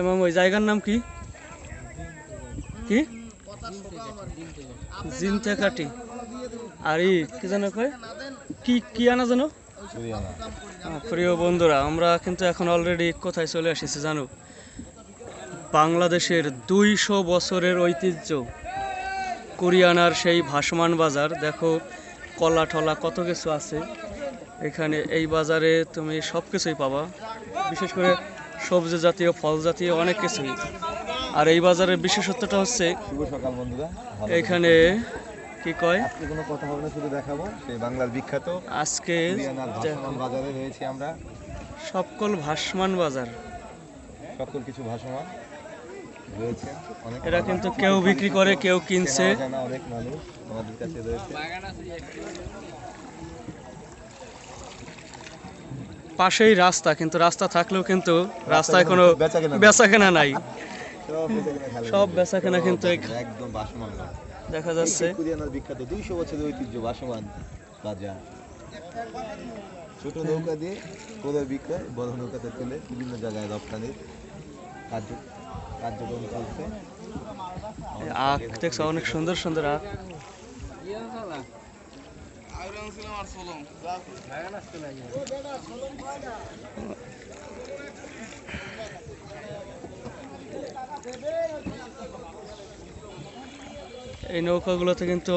এবং ওই জায়গার নাম কি? কি? জিনতেকাটি আর ই কি জানো কয়? কি কি আনা জানো প্রিয় বন্ধুরা আমরা কিন্তু এখন অলরেডি কোথায় চলে এসেছি জানো? বাংলাদেশের দুইশো বছরের ঐতিহ্য। কোরিয়ানার সেই ভাসমান বাজার। দেখো কলা টলা কত কিছু আছে। এখানে এই বাজারে তুমি সব কিছুই পাবা। বিশেষ করে সবজি জাতীয় ফল জাতীয় অনেক কিছুই আর এই বাজারের বিশেষত্বটা হচ্ছে সকাল বন্ধুরা এখানে কি কয়? আজকে কোনো কথা হবে না শুধু দেখাবো। সেই বাংলার বিখ্যাত আজকে বাজারে রয়েছি আমরা। সকল ভাসমান বাজার। সকল কিছু ভাসমান রয়েছে। এরা কিন্তু কেউ বিক্রি করে কেউ কিনছে। অনেক মানুষ আমাদের কাছে রয়েছে। পাশেই রাস্তা কিন্তু রাস্তা থাকলেও কিন্তু রাস্তায় কোনো বেচাকেনা নেই। বেচা কেনা নাই। সব বেচাকেনা কিন্তু একদম ভাসমান দেখা যাচ্ছে। কুরিয়ানার বিখ্যাত দুইশো বছরের ঐতিহ্য ভাসমান বাজার। ছোট নৌকা দিয়ে ক্রয় বিক্রয় বড় নৌকাতে তুলে বিভিন্ন জায়গায় রপ্তানির কার্য কার্যক্রম চলছে। আখ দেখছ অনেক সুন্দর সুন্দর আখ। এই নৌকাগুলোতে কিন্তু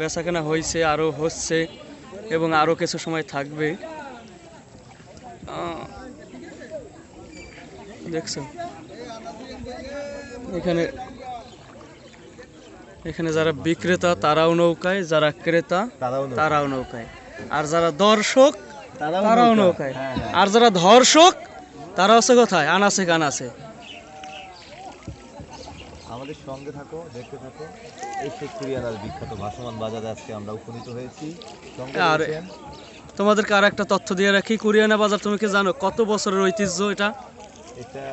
বেচাকেনা হয়েছে আরও হচ্ছে এবং আরও কিছু সময় থাকবে। দেখছ? এখানে এখানে যারা বিক্রেতা তারাও নৌকায় যারা ক্রেতা তারাও নৌকায়। আর যারা দর্শক তারাও নৌকায়। হ্যাঁ, হ্যাঁ। আর যারা ধর্ষক তারা আছে কোথায়? আনাছে কানাছে আমাদের সঙ্গে থাকো দেখতে থাকো। এই শেখ কুরিয়ানার বিখ্যাত ভাসমান বাজারে আজকে আমরা উপনীত হয়েছি। আর তোমাদেরকে আর একটা তথ্য দিয়ে রাখি। কুরিয়ানা বাজার তুমি কি জানো কত বছরের ঐতিহ্য এটা? এটা